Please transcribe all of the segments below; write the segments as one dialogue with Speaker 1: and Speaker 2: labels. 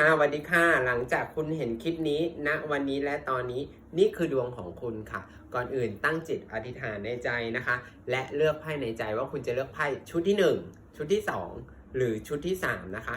Speaker 1: ค่ะสวัสดีค่ะ หลังจากคุณเห็นคลิปนี้ณวันนี้และตอนนี้นี่คือดวงของคุณค่ะ ก่อนอื่นตั้งจิตอธิษฐานในใจนะคะ และเลือกไพ่ในใจว่าคุณจะเลือกไพ่ชุดที่ 1 ชุดที่ 2 หรือชุดที่ 3 นะคะ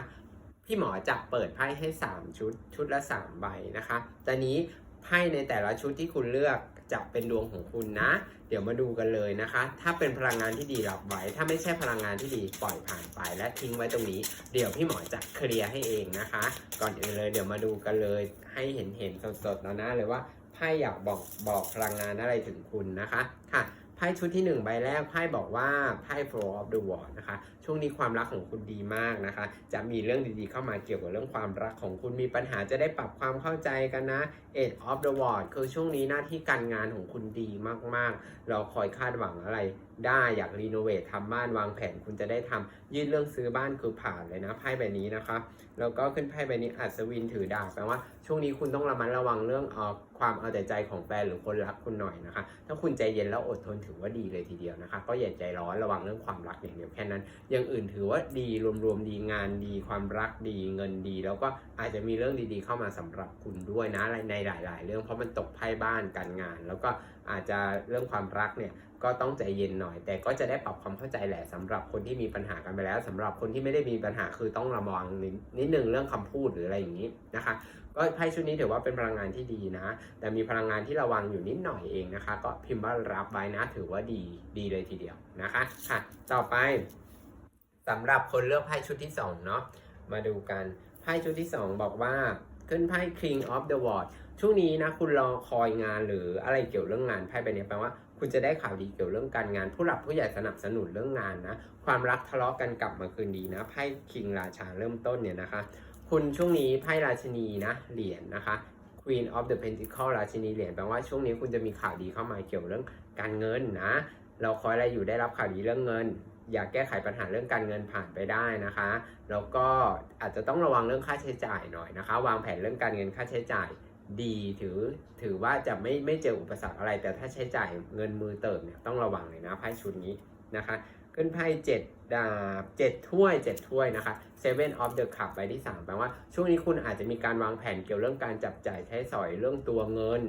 Speaker 1: พี่หมอจะเปิดไพ่ให้ 3 ชุดชุดละ 3 ใบนะคะตอนนี้ไพ่ในแต่ละชุดที่คุณเลือก จะเป็นดวงของคุณนะ เดี๋ยวมาดูกันเลยนะคะ ถ้าเป็นพลังงานที่ดีรับไว้ ถ้าไม่ใช่พลังงานที่ดีปล่อยผ่านไปและทิ้งไว้ตรงนี้ เดี๋ยวพี่หมอจะเคลียร์ให้เองนะคะ ก่อนอื่นเลยเดี๋ยวมาดูกันเลย ให้เห็นเห็นสดๆแล้วนะเลยว่าไพ่อยากบอกบอกพลังงานอะไรถึงคุณนะคะค่ะ ไพ่ชุดที่ 1 ใบแรกไพ่บอกว่าไพ่ for of the World นะคะ ช่วงนี้ความรักของคุณดีมากนะคะ จะมีเรื่องดีๆเข้ามาเกี่ยวกับเรื่องความรักของคุณมีปัญหาจะได้ปรับความเข้าใจกันนะ Eight of the World คือช่วงนี้หน้าที่การงานของคุณดีมากๆ เราคอยคาดหวังอะไร ได้อยากรีโนเวททำบ้านวางแผนคุณจะได้ทำยื่นเรื่องซื้อบ้านคือผ่านเลยนะไพ่ใบนี้นะคะแล้วก็ขึ้นไพ่ใบนี้อัศวินถือดาบแปลว่าช่วงนี้คุณต้องระมัดระวังเรื่องเอ่อความเอาแต่ใจของแฟนหรือคนรักคุณหน่อยนะคะ ถ้าคุณใจเย็นแล้วอดทนถือว่าดีเลยทีเดียวนะคะ ก็อย่าใจร้อนระวังเรื่องความรักอย่างเดียวแค่นั้น อย่างอื่นถือว่าดีรวมๆดีงานดีความรักดีเงินดี แล้วก็อาจจะมีเรื่องดีๆ เข้ามาสำหรับคุณด้วยนะในหลาย ๆ เรื่องเพราะมันตกไพ่บ้านการงาน แล้วก็อาจจะเรื่องความรักเนี่ย ก็ต้องใจเย็นหน่อย แต่ก็จะได้ปรับความเข้าใจแหละสำหรับคนที่มีปัญหากันไปแล้วสำหรับคนที่ไม่ได้มีปัญหาคือต้องระวังนิดนิดนึงเรื่องคำพูดหรืออะไรอย่างนี้นะคะ ก็ไพ่ชุดนี้ถือว่าเป็นพลังงานที่ดีนะ แต่มีพลังงานที่ระวังอยู่นิดหน่อยเองนะคะ ก็พิมพ์ว่ารับไว้นะถือว่าดีดีเลยทีเดียวนะคะค่ะต่อไปสำหรับคนเลือกไพ่ชุดที่สองเนาะมาดูกันไพ่ชุดที่สองบอกว่า ขึ้นไพ่ King of the World ช่วงนี้นะคุณรอคอยงานหรืออะไรเกี่ยวเรื่องงานไพ่ใบนี้แปลว่าคุณจะได้ข่าวดีเกี่ยวเรื่องการงาน ผู้หลักผู้ใหญ่สนับสนุนเรื่องงานนะ ความรักทะเลาะกันกลับมาคืนดีนะไพ่คิงราชาเริ่มต้นเนี่ยนะคะ คุณช่วงนี้ไพ่ราชินีนะเหรียญนะคะ Queen of the Pentacle ราชินีเหรียญแปลว่าช่วงนี้คุณจะมีข่าวดีเข้ามาเกี่ยวเรื่องการเงินนะ เราคอยอะไรอยู่ได้รับข่าวดีเรื่องเงิน อยากแก้ไขปัญหาเรื่องการเงินผ่านไปได้นะคะ แล้วก็อาจจะต้องระวังเรื่องค่าใช้จ่ายหน่อยนะคะ วางแผนเรื่องการเงินค่าใช้จ่ายดีถือถือว่าจะไม่ไม่เจออุปสรรคอะไร แต่ถ้าใช้จ่ายเงินมือเติมเนี่ยต้องระวังเลยนะไพ่ชุดนี้นะคะ ขึ้นไพ่เจ็ดดาบเจ็ดถ้วยเจ็ดถ้วยนะคะ Seven of the Cup ใบที่3แปลว่าช่วงนี้คุณอาจจะมีการวางแผนเกี่ยวเรื่องการจับจ่ายใช้สอยเรื่องตัวเงิน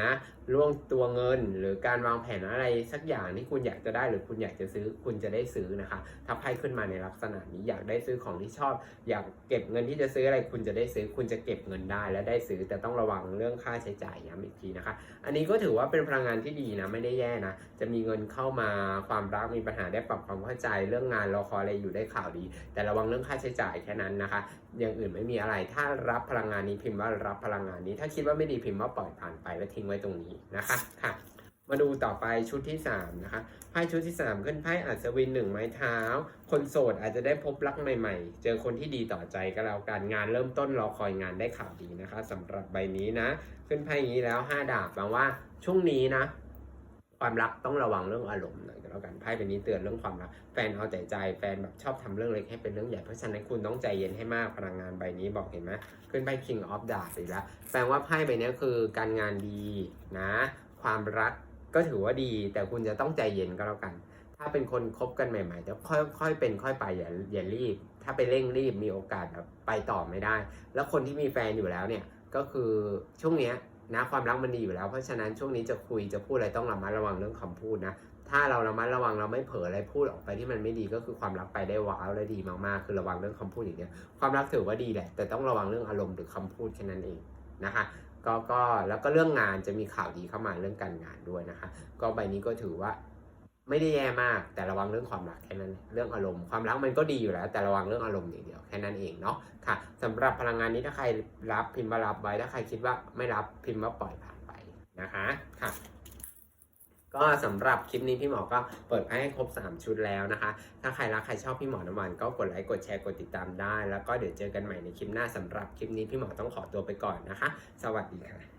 Speaker 1: นะเรื่องตัวเงินหรือการวางแผนอะไรสักอย่างที่คุณอยากจะได้หรือคุณอยากจะซื้อคุณจะได้ซื้อนะคะถ้าไพ่ขึ้นมาในลักษณะนี้อยากได้ซื้อของที่ชอบ อยากเก็บเงินที่จะซื้ออะไรคุณจะได้ซื้อ คุณจะเก็บเงินได้และได้ซื้อ แต่ต้องระวังเรื่องค่าใช้จ่ายย้ำอีกทีนะคะ อันนี้ก็ถือว่าเป็นพลังงานที่ดีนะไม่ได้แย่นะจะมีเงินเข้ามาความรักมีปัญหาได้ปรับความเข้าใจเรื่องงานรอคอยอะไรอยู่ได้ข่าวดี แต่ระวังเรื่องค่าใช้จ่ายแค่นั้นนะคะ อย่างอื่นไม่มีอะไรถ้ารับพลังงานนี้พิมพ์ว่ารับพลังงานนี้ ถ้าคิดว่าไม่ดีพิมพ์ว่าปล่อยผ่านไปแล้วทิ้งไว้ตรงนี้นะคะค่ะ มาดูต่อไปชุดที่3นะคะไพ่ชุดที่ 3 ขึ้นไพ่อัศวินหนึ่งไม้เท้า คนโสดอาจจะได้พบรักใหม่ๆ เจอคนที่ดีต่อใจก็แล้วกันงานเริ่มต้นรอคอยงานได้ข่าวดีนะคะสำหรับใบนี้นะ ขึ้นไพ่อย่างนี้แล้ว 5 ดาบแปลว่าช่วงนี้นะ ความรักต้องระวังเรื่องอารมณ์หน่อยก็แล้วกันไพ่ใบนี้เตือนเรื่องความรักแฟนเอาแต่ใจแฟนแบบชอบทำเรื่องเล็กให้เป็นเรื่องใหญ่เพราะฉะนั้นคุณต้องใจเย็นให้มากพลังงานใบนี้บอกเห็นไหมขึ้นไพ่ King of d a r อีกแล้วแปลว่าไพ่ใบนี้คือการงานดีนะ ความรักก็ถือว่าดี แต่คุณจะต้องใจเย็นก็แล้วกัน ถ้าเป็นคนคบกันใหม่ๆจะค่อยค่อยเป็นค่อยไปอย่าอย่ารีบ ถ้าไปเร่งรีบมีโอกาสแบบไปต่อไม่ได้ แล้วคนที่มีแฟนอยู่แล้วเนี่ยก็คือช่วงเนี้ย นะความรักมันดีอยู่แล้วเพราะฉะนั้นช่วงนี้จะคุยจะพูดอะไรต้องระมัดระวังเรื่องคำพูดนะ ถ้าเราระมัดระวังเราไม่เผลออะไรพูดออกไปที่มันไม่ดีก็คือความรักไปได้ว้าวและดีมากๆ คือระวังเรื่องคำพูดอย่างเดียวความรักถือว่าดีแหละ แต่ต้องระวังเรื่องอารมณ์หรือคำพูดแค่นั้นเองนะคะก็ก็แล้วก็เรื่องงานจะมีข่าวดีเข้ามาเรื่องการงานด้วยนะคะ ก็ใบนี้ก็ถือว่า ไม่ได้แย่มากแต่ระวังเรื่องความรักแค่นั้นเรื่องอารมณ์ความรักมันก็ดีอยู่แล้ว แต่ระวังเรื่องอารมณ์อย่างเดียวแค่นั้นเองเนาะค่ะสำหรับพลังงานนี้ถ้าใครรับพิมพ์ว่ารับไว้ถ้าใครคิดว่าไม่รับพิมพ์ว่าปล่อยผ่านไปนะคะค่ะก็สำหรับคลิปนี้พี่หมอก็เปิดให้ครบ 3 ชุดแล้วนะคะ ถ้าใครรักใครชอบพี่หมอน้ำมันก็กดไลค์กดแชร์กดติดตามได้ แล้วก็เดี๋ยวเจอกันใหม่ในคลิปหน้าสำหรับคลิปนี้พี่หมอต้องขอตัวไปก่อนนะคะ สวัสดีค่ะ